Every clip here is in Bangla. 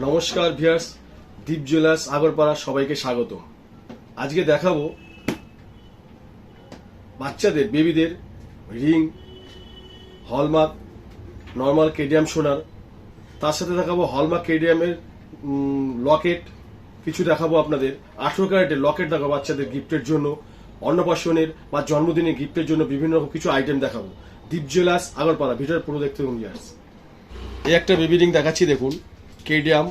নমস্কার ভিয়ার্স দীপ জুয়েলার্স আগরপাড়া সবাইকে স্বাগত। আজকে দেখাবো বাচ্চাদের বেবিদের রিং হলমার্ক নর্মাল কেডিয়াম সোনার। তার সাথে দেখাবো হলমার্ক কেডিয়ামের লকেট কিছু দেখাবো আপনাদের। আঠেরো ক্যারেটের লকেট দেখাবো বাচ্চাদের গিফটের জন্য। অন্নপ্রাশনের বা জন্মদিনের গিফটের জন্য বিভিন্ন রকম কিছু আইটেম দেখাবো। দীপ জুয়েলার্স আগরপাড়া ভিডিওর পুরো দেখতে ভিয়ার্স এই একটা বেবি রিং দেখাচ্ছি, দেখুন। কেডিয়াম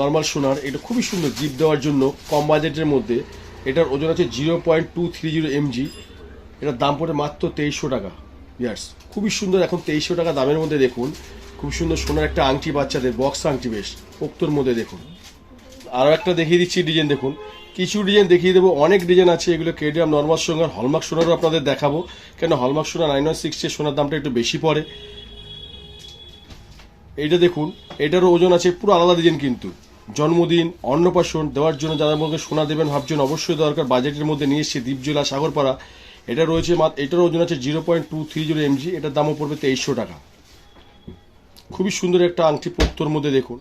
নর্মাল সোনার, এটা খুবই সুন্দর জিপ দেওয়ার জন্য, কম বাজেটের মধ্যে। এটার ওজন আছে zero point two three zero MG এটার দাম পড়ে মাত্র তেইশশো টাকা। ইয়ার্স, খুবই সুন্দর এখন তেইশশো টাকা দামের মধ্যে দেখুন। খুব সুন্দর সোনার একটা আংটি বাচ্চাদের, বক্স আংটি বেশ, পোক্তর মধ্যে দেখুন। আরও একটা দেখিয়ে দিচ্ছি ডিজাইন, দেখুন। কিছু ডিজাইন দেখিয়ে দেবো, অনেক ডিজাইন আছে, এগুলো কেডিয়াম, নর্মাল সোনার, হলমার্ক সোনারও আপনাদের দেখাবো। কেন হলমার্ক সোনার নাইন ওয়ান সিক্সের সোনার দামটা একটু বেশি পড়ে। এইটা দেখুন, এটারও ওজন আছে, পুরো আলাদা ডিজাইন কিন্তু। জন্মদিন, অন্নপ্রাশন দেওয়ার জন্য যারা মধ্যে সোনা দেবেন ভাবছেন, অবশ্যই দরকার, বাজেটের মধ্যে নিয়ে এসছে দ্বীপজলা সাগরপাড়া। এটা রয়েছে মাত্র এটার ওজন আছে zero point two three zero MG এটার দামও পড়বে তেইশশো টাকা। খুবই সুন্দর একটা আংটি পোক্তর মধ্যে দেখুন।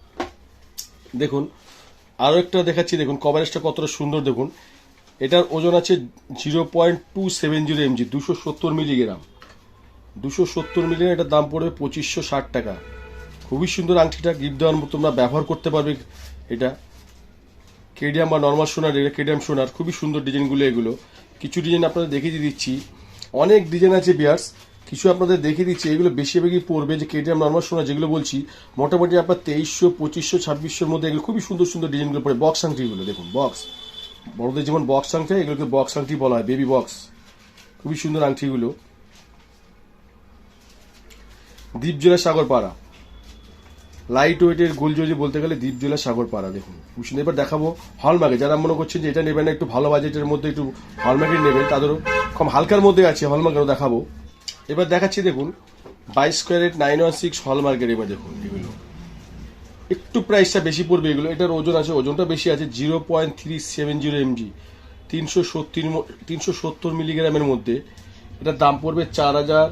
দেখুন, আরও একটা দেখাচ্ছি, দেখুন, কভারেজটা কতটা সুন্দর, দেখুন। এটার ওজন আছে zero point two seven zero MG দুশো সত্তর মিলিগ্রাম। দুশো সত্তর মিলিগ্রাম, এটার দাম পড়বে পঁচিশশো ষাট টাকা। খুবই সুন্দর আংটিটা গিফট দেওয়ার মতো তোমরা ব্যবহার করতে পারবে এটা। কেডিয়াম বা নর্মাল সোনার, এটা কেডিয়াম সোনার, খুবই সুন্দর ডিজাইনগুলো এগুলো। কিছু ডিজাইন আপনাদের দেখিয়ে দিচ্ছি। অনেক ডিজাইন আছে বিয়ার্স কিছু আপনাদের দেখিয়ে দিচ্ছি। এগুলো বেশিরভাগই পড়বে যে কেডিয়াম নর্মাল সোনার যেগুলো বলছি। মোটামুটি আপনার তেইশশো, পঁচিশশো, ছাব্বিশশোর মধ্যে এগুলো খুবই সুন্দর সুন্দর ডিজাইনগুলো পড়ে বক্স আংটিগুলো দেখুন বক্স বড়দের যেমন বক্স আংটি, এগুলোকে বক্স আংটি বলা হয় বেবি বক্স খুবই সুন্দর আংটিগুলো। দ্বীপজোড়া সাগর পাড়া লাইট ওয়েটের গোলজলি বলতে গেলে দ্বীপজোলা সাগর পাড়া দেখুন। ভূষণ এবার দেখাবো হলমার্কে যারা মনে করছেন যে এটা নেবেন একটু ভালো বাজেটের মধ্যে একটু হলমার্কের নেবেন, তাদেরও কম হালকার মধ্যে আছে হলমার্কেরও দেখাবো। এবার দেখাচ্ছি, দেখুন বাইশ স্কোয়ারের নাইন ওয়ান সিক্স হলমার্কের এবার দেখুন এগুলো। একটু প্রাইসটা বেশি পড়বে এগুলো। এটার ওজন আছে, ওজনটা বেশি আছে zero point three seven zero MG তিনশো সত্তর তিনশো সত্তর মিলিগ্রামের মধ্যে। এটার দাম পড়বে চার হাজার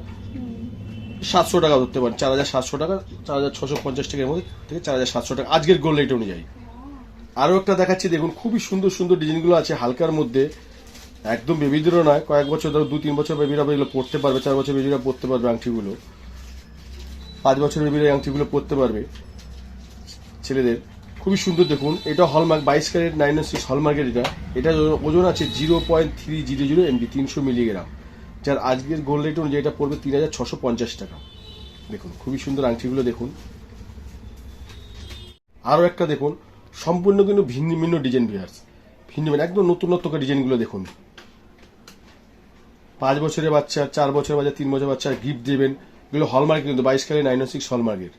সাতশো টাকা ধরতে পারেন চার হাজার সাতশো টাকা, চার হাজার ছশো পঞ্চাশ টাকার মধ্যে থেকে চার হাজার সাতশো টাকা। আজকের গোল রেট অনুযায়ী। আরও একটা দেখাচ্ছি, দেখুন, খুবই সুন্দর সুন্দর ডিজাইনগুলো আছে হালকার মধ্যে। একদম বেবিদেরও নয়, কয়েক বছর ধরো দু তিন বছর বেবিরা এগুলো পড়তে পারবে, চার বছর বেবিরা পড়তে পারবে আংটিগুলো। পাঁচ বছর বেবিরা আংটিগুলো পড়তে পারবে ছেলেদের। খুবই সুন্দর, দেখুন, এটা হলমার্ক বাইশ ক্যারেট নাইন সিক্স হলমার্কের এটা। এটা ওজন আছে zero point three zero zero MB তিনশো মিলিগ্রাম যার আজকের গোল্ড রেট অনুযায়ী এটা পড়বে তিন হাজার ছশো পঞ্চাশ টাকা। দেখুন, খুবই সুন্দর আংটিগুলো দেখুন। আরও একটা দেখুন, সম্পূর্ণ কিন্তু ভিন্ন ভিন্ন ডিজাইন বিহার ভিন্ন ভিন্ন, একদম নতুন নতুন ডিজাইনগুলো দেখুন। পাঁচ বছরের বাচ্চা, চার বছরের বাচ্চা, তিন বছর বাচ্চা গিফট দেবেন। এগুলো হলমার্ক কিন্তু, বাইশ কালে নাইন সিক্স হলমার্কের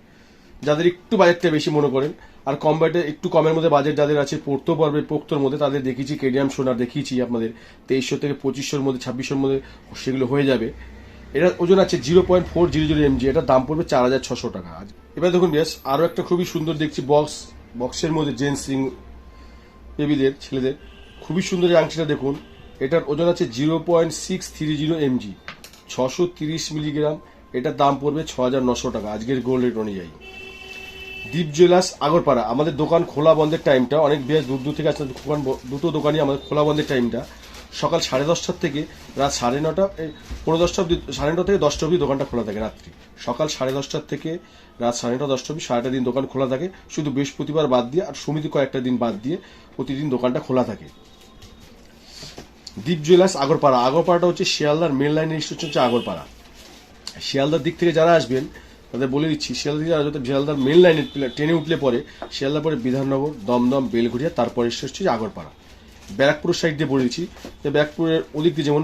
যাদের একটু বাজেটটা বেশি মনে করেন, আর কম বাজেটে একটু কমের মধ্যে বাজেট যাদের আছে, পড়তেও পারবে পোক্তর মধ্যে তাদের দেখিয়েছি কেডিয়াম সোনার দেখিয়েছি আপনাদের, তেইশশো থেকে পঁচিশশোর মধ্যে, ছাব্বিশশোর মধ্যে সেগুলো হয়ে যাবে। এটা ওজন আছে zero point four zero zero MG, এটার দাম পড়বে চার হাজার ছশো টাকা। আজ এবার দেখুন বেশ আরও একটা খুবই সুন্দর দেখছি বক্স বক্সের মধ্যে জেন্টস রিং বেবিদের ছেলেদের, খুবই সুন্দর এই আংটিটা দেখুন, এটার ওজন আছে zero point six three zero MG, ছশো তিরিশ মিলিগ্রাম, এটার দাম পড়বে ছ হাজার নশো টাকা, আজকের গোল্ড রেট অনুযায়ী। দীপ জুয়েলার্স আগরপাড়া। আমাদের দোকান খোলা বন্ধের টাইমটা অনেক বেশ দূর দূর থেকে আসলে দোকান দুটো দোকানই আমাদের খোলা বন্ধের টাইমটা সকাল সাড়ে দশটার থেকে রাত সাড়ে নটা পনেরো দশটা অবধি, সাড়ে নটা থেকে দশটা অবধি দোকানটা খোলা থাকে রাত্রি। সকাল সাড়ে দশটার থেকে রাত সাড়ে নটা, দশটা অবধি সারাটা দিন দোকান খোলা থাকে। শুধু বৃহস্পতিবার বাদ দিয়ে আর সমিতি কয়েকটা দিন বাদ দিয়ে প্রতিদিন দোকানটা খোলা থাকে। দীপ জুয়েলার্স আগরপাড়া। আগরপাড়াটা হচ্ছে শিয়ালদার মেন লাইনের স্টেশন হচ্ছে আগরপাড়া। শিয়ালদার দিক থেকে যারা আসবেন তাদের বলে দিচ্ছি, শিয়ালদা থেকে যারা শিয়ালদার মেন লাইনে ট্রেনে উঠলে পরে শিয়ালদা পরে বিধাননগর, দমদম, বেলঘড়িয়া, তারপরে এসে হচ্ছে আগরপাড়া। ব্যারাকপুর সাইড দিয়ে বলে দিচ্ছি, যে ব্যারাকপুরের ওদিক দিয়ে যেমন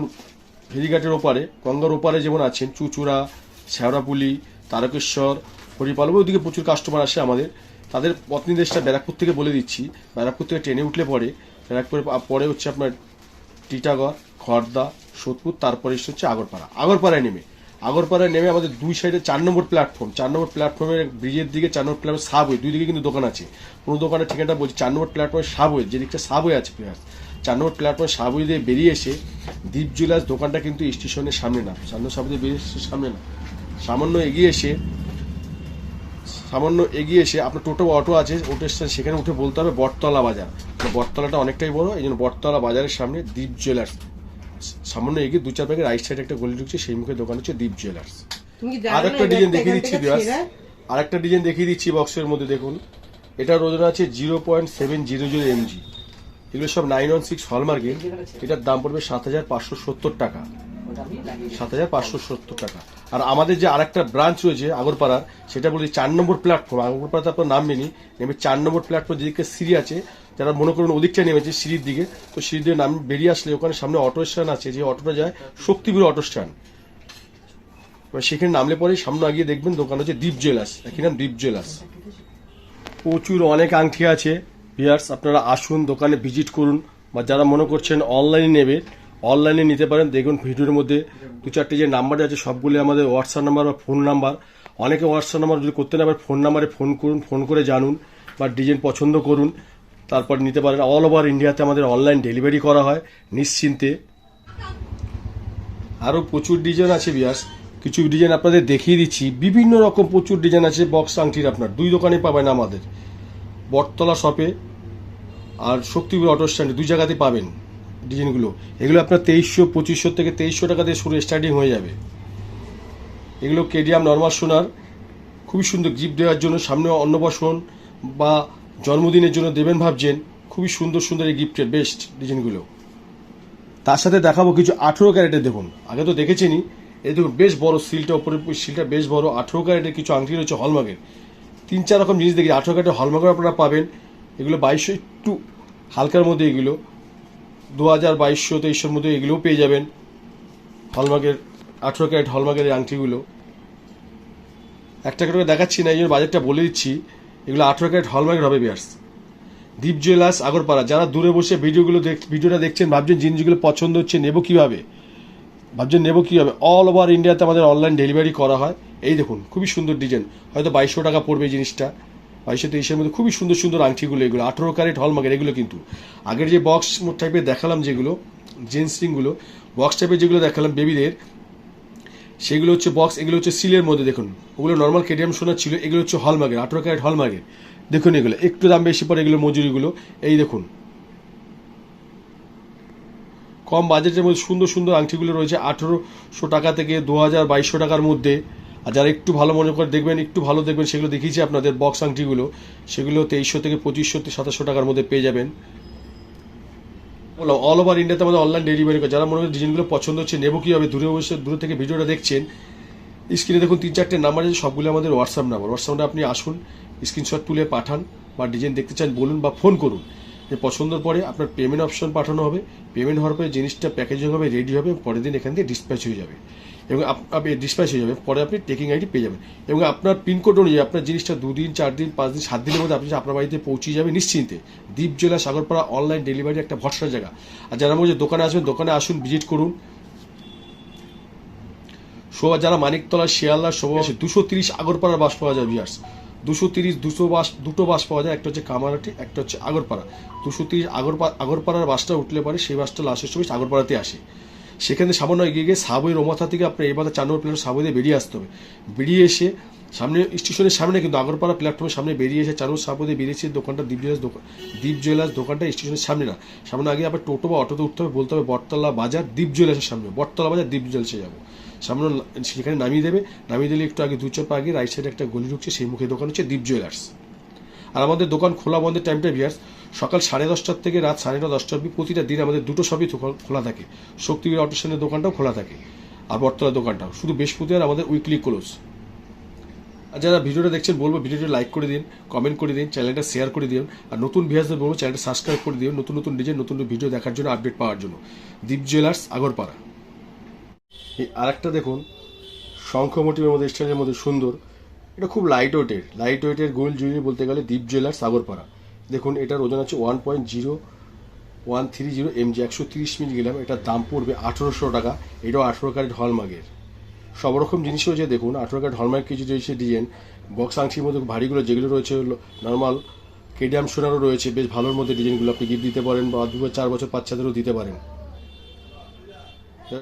ফেরিঘাটের ওপারে, গঙ্গার ওপারে যেমন আছেন, চুচুড়া শেওড়াপুলি তারকেশ্বর, হরিপাল ওদিকে প্রচুর কাস্টমার আসে আমাদের। তাদের পথ নির্দেশটা ব্যারাকপুর থেকে বলে দিচ্ছি, ব্যারাকপুর থেকে ট্রেনে উঠলে পরে ব্যারাকপুরের পরে হচ্ছে আপনার টিটাগড় খড়দা সোদপুর, তারপরে হচ্ছে আগরপাড়া। আগরপাড়ায় নেমে। আগরপাড়ায় নেমে আমাদের দুই সাইডে চার নম্বর প্ল্যাটফর্ম। চার নম্বর প্ল্যাটফর্মের ব্রিজের দিকে, চার নম্বর প্ল্যাটফর্ম সাবওয়ে, দুই দিকে কিন্তু দোকান আছে। কোনো দোকানের ঠিকানাটা বলছি, চার নম্বর প্ল্যাটফর্মে সাবওয়ে, যে দিকটা সাবওয়ে আছে প্লেয়ার চার নম্বর প্ল্যাটফর্মে সাবওয়ে দিয়ে বেরিয়ে এসে দীপ জুয়েলার্স দোকানটা কিন্তু স্টেশনের সামনে না সামনে সাবওয়ে বেরিয়ে সামনে না। সামান্য এগিয়ে এসে, সামান্য এগিয়ে এসে আপনার টোটো অটো আছে, অটো স্ট্যান্ড, সেখানে উঠে বলতে হবে বটতলা বাজার। বটতলাটা অনেকটাই বড়, এই জন্য বটতলা বাজারের সামনে দীপ জুয়েলার্স। সামান্য এগিয়ে দু চার ব্যাগের রাইট সাইডে একটা গলি ঢুকছে সেই মুখে দোকান হচ্ছে দীপ জুয়েলার্স আর একটা ডিজাইন দেখিয়ে দিচ্ছি আর একটা ডিজাইন দেখিয়ে দিচ্ছি বক্সের মধ্যে দেখুন। এটার ওজন আছে zero point seven zero zero MG এগুলো সব নাইন ওয়ান সিক্স হলমার্কের এটার দাম পড়বে সাত হাজার পাঁচশো সত্তর টাকা। সাত হাজার পাঁচশো সত্তর টাকা। আর আমাদের যে আরেকটা ব্রাঞ্চ রয়েছে আগরপাড়ার, সেটা বলছি চার নম্বর প্ল্যাটফর্ম আগরপাড়াতে আপনার নাম নেই নেমে চার নম্বর প্ল্যাটফর্ম যেদিকে সিঁড়ি আছে, যারা মনে করুন ওদিকটা নেমেছে সিঁড়ির দিকে, তো সিঁড়ি দিয়ে নাম বেরিয়ে আসলে ওখানে সামনে অটো স্ট্যান্ড আছে, যে অটোটা যায় শক্তিপুর অটো স্ট্যান্ড এবার সেখানে নামলে পরে সামনে আগিয়ে দেখবেন দোকান হচ্ছে দীপ জুয়েলার্স একই নাম দীপ জুয়েলার্স প্রচুর অনেক আংটি আছে বিয়ার্স আপনারা আসুন, দোকানে ভিজিট করুন, বা যারা মনে করছেন অনলাইনে নেবে অনলাইনে নিতে পারেন। দেখুন, ভিডিওর মধ্যে দু চারটে যে নাম্বার আছে সবগুলি আমাদের হোয়াটসঅ্যাপ নাম্বার বা ফোন নাম্বার অনেকে হোয়াটসঅ্যাপ নাম্বার যদি করতে না পারে ফোন নাম্বারে ফোন করুন ফোন করে জানুন বা ডিজাইন পছন্দ করুন। তারপর নিতে পারেন। অল ওভার ইন্ডিয়াতে আমাদের অনলাইন ডেলিভারি করা হয় নিশ্চিন্তে। আরও প্রচুর ডিজাইন আছে বিয়াস। কিছু ডিজাইন আপনাদের দেখিয়ে দিচ্ছি। বিভিন্ন রকম প্রচুর ডিজাইন আছে বক্স আংটির আপনার। দুই দোকানে পাবেন আমাদের। বটতলা শপে আর শক্তিপুর অটো স্ট্যান্ডে দুই জায়গাতে পাবেন। ডিজাইনগুলো, এগুলো আপনার তেইশশো, পঁচিশশো থেকে তেইশশো টাকা দিয়ে শুরু স্টার্টিং হয়ে যাবে। এগুলো কেডিয়াম নর্মাল সোনার, খুবই সুন্দর গিফট দেওয়ার জন্য, সামনে অন্নপ্রাশন বা জন্মদিনের জন্য দেবেন ভাবছেন, খুবই সুন্দর সুন্দর এই গিফটের বেস্ট ডিজাইনগুলো। তার সাথে দেখাবো কিছু আঠেরো ক্যারেটের, দেখুন, আগে তো দেখেছেনই, এই দেখুন, বেশ বড় সিলটা ওপরে সিলটা বেশ বড়, আঠেরো ক্যারেটের কিছু আংটি রয়েছে হলমার্কের তিন, চার রকম জিনিস দেখি, আঠেরো ক্যারেটের হলমার্কের আপনারা পাবেন, এগুলো বাইশশো, একটু হালকার মধ্যে এগুলো দু হাজার বাইশশো তেইশশোর মধ্যে এগুলোও পেয়ে যাবেন। হলমার্কের, আঠেরো ক্যারেট হলমার্কের আংটিগুলো। একটা করে দেখাচ্ছি না, এই জন্য বাজেটটা বলে দিচ্ছি। এগুলো আঠেরো ক্যারেট হলমার্কের হবে বিয়ার্স। দীপ জুয়েলার্স, আগরপাড়া। যারা দূরে বসে ভিডিওগুলো দেখ, ভিডিওটা দেখছেন, ভাবছেন জিনিসগুলো পছন্দ হচ্ছে, নেব কীভাবে? ভাবছেন নেব কীভাবে? অল ওভার ইন্ডিয়াতে আমাদের অনলাইন ডেলিভারি করা হয়। এই দেখুন, খুবই সুন্দর ডিজাইন হয়তো বাইশশো টাকা পড়বে জিনিসটা। বাইশশো তেইশের মধ্যে খুবই সুন্দর সুন্দর আংটিগুলো এগুলো, আঠেরো ক্যারেট হলমার্কের, এগুলো কিন্তু। আগের যে বক্স টাইপের দেখালাম যেগুলো জেন্স রিংগুলো বক্স টাইপের যেগুলো দেখালাম বেবিদের সেগুলো হচ্ছে বক্স এগুলো হচ্ছে সিলের মধ্যে দেখুন। ওগুলো নর্মাল কেডিএম সোনা ছিল, এগুলো হচ্ছে হলমার্কের, আঠেরো ক্যারেট হলমার্কের। দেখুন এগুলো, একটু দাম বেশি পড়ে এগুলো মজুরিগুলো। এই দেখুন। কম বাজেটের মধ্যে সুন্দর সুন্দর আংটিগুলো রয়েছে, আঠেরোশো টাকা থেকে দু হাজার বাইশশো টাকার মধ্যে। আর যারা একটু ভালো মনে করে দেখবেন, একটু ভালো দেখবেন, সেগুলো দেখিয়েছি আপনাদের বক্স আংটিগুলো। সেগুলো তেইশশো থেকে পঁচিশশো সাতাশশো টাকার মধ্যে পেয়ে যাবেন। বললাম অল ওভার ইন্ডিয়াতে আমাদের অনলাইন ডেলিভারি করে। যারা মনে হয় ডিজাইনগুলো পছন্দ হচ্ছে, নেব কীভাবে? দূরে বসে, দূরে থেকে ভিডিওটা দেখছেন। স্ক্রিনে দেখুন, তিন চারটে নাম্বার আছে, সবগুলো আমাদের হোয়াটসঅ্যাপ নাম্বার হোয়াটসঅ্যাপে আপনি আসুন স্ক্রিনশট তুলে পাঠান বা ডিজাইন দেখতে চান, বলুন বা ফোন করুন। যে পছন্দের পরে আপনার পেমেন্ট অপশন পাঠানো হবে। পেমেন্ট হওয়ার পরে জিনিসটা প্যাকেজিং হবে রেডি হবে, পরের দিন এখান থেকে ডিসপ্যাচ হয়ে যাবে। এবং আপ- আপনি ডিসপ্যাচ হয়ে যাবে পরে আপনি টেকিং আইডি পেয়ে যাবেন। এবং আপনার পিনকোড অনুযায়ী আপনার জিনিসটা দুদিন চার দিন পাঁচ দিন সাত দিনের মধ্যে আপনি আপনার বাড়িতে পৌঁছে যাবে নিশ্চিন্তে। দ্বীপ জেলা সাগরপাড়া অনলাইন ডেলিভারি একটা ভরসার জায়গা। আর যারা বলছে দোকানে আসবেন, দোকানে আসুন ভিজিট করুন। শোভা, যারা মানিকতলা, শিয়ালদা, শোভা দুশো তিরিশ আগরপাড়ার বাস পাওয়া যায় বিয়ার্স দুশো তিরিশ দুশো বাস, দুটো বাস পাওয়া যায়, একটা হচ্ছে কামারহাটি, একটা হচ্ছে আগরপাড়া। দুশো তিরিশ আগরপা, আগরপাড়ার বাসটা উঠলে পারে সেই বাসটা লাস্টের সময় আগরপাড়াতে আসে। সেখানে সামান্য এগিয়ে গিয়ে সাবই রমাথা থেকে আপনার এবার চার নম্বর প্ল্যাটফর্ম দিয়ে বেরিয়ে আসতে হবে। বেরিয়ে এসে সামনে, স্টেশনের সামনে কিন্তু আগরপাড়া প্ল্যাটফর্মের সামনে বেরিয়ে এসে চার নম্বর দিয়ে বেরিয়েছে দোকানটা দীপ জুয়েলার্স দোকান, দীপ জুয়েলার্স দোকানটা স্টেশনের সামনে না। সামনে আগে আবার টোটো বা অটোতে উঠতে হবে, বলতে হবে বটতলা বাজার দীপ জুয়েলার্সের সামনে, বটতলা বাজার দীপ জুয়েলার্সে যাব। সামনে সেখানে নামিয়ে দেবে, নামিয়ে দিলে একটু আগে দু চার আগে রাইট সাইডে একটা গলি ঢুকছে, সেই মুখে দোকান হচ্ছে দীপ জুয়েলার্স। আর আমাদের দোকান খোলা বন্ধের টাইমটা বিয়ার্স, সকাল সাড়ে দশটার থেকে রাত সাড়ে নটা দশটা অবধি প্রতিটা দিন আমাদের দুটো সবই খোলা থাকে। শক্তিবীর অটো স্ট্যান্ডের দোকানটাও খোলা থাকে। আর বটতলা দোকানটাও। শুধু বৃহস্পতিবার আমাদের উইকলি ক্লোজ আর যারা ভিডিওটা দেখছেন, বলব ভিডিওটা লাইক করে দিন কমেন্ট করে দিন চ্যানেলটা শেয়ার করে দিন, আর নতুন ভিউয়ার্সদের বলব চ্যানেলটা সাবস্ক্রাইব করে দিন নতুন নতুন ডিজাইন নতুন নতুন ভিডিও দেখার জন্য আপডেট পাওয়ার জন্য। দীপ জুয়েলার্স আগরপাড়া। আরেকটা দেখুন শঙ্খ মোটিভের মধ্যে স্টাইলের মধ্যে সুন্দর এটা খুব লাইট ওয়েটের লাইট ওয়েটের গোল্ড জুয়েলারি বলতে গেলে দীপ জুয়েলার্স সাগরপাড়া। দেখুন, এটার ওজন আছে one point zero one three zero MG একশো তিরিশ গেলাম এটার দাম পড়বে আঠেরোশো টাকা। এটাও আঠেরো ক্যারেট হলমার্কের সব রকম জিনিস রয়েছে, দেখুন, আঠেরো ক্যারেট হলমার্ক কিছু রয়েছে ডিজাইন বক্স আংটির মধ্যে ভারীগুলো, যেগুলো রয়েছে নর্মাল কেডিয়াম সোনারও রয়েছে। বেশ ভালোর মধ্যে ডিজাইনগুলো আপনি গিফট দিতে পারেন বা দু চার বছর বাচ্চাদেরও দিতে পারেন।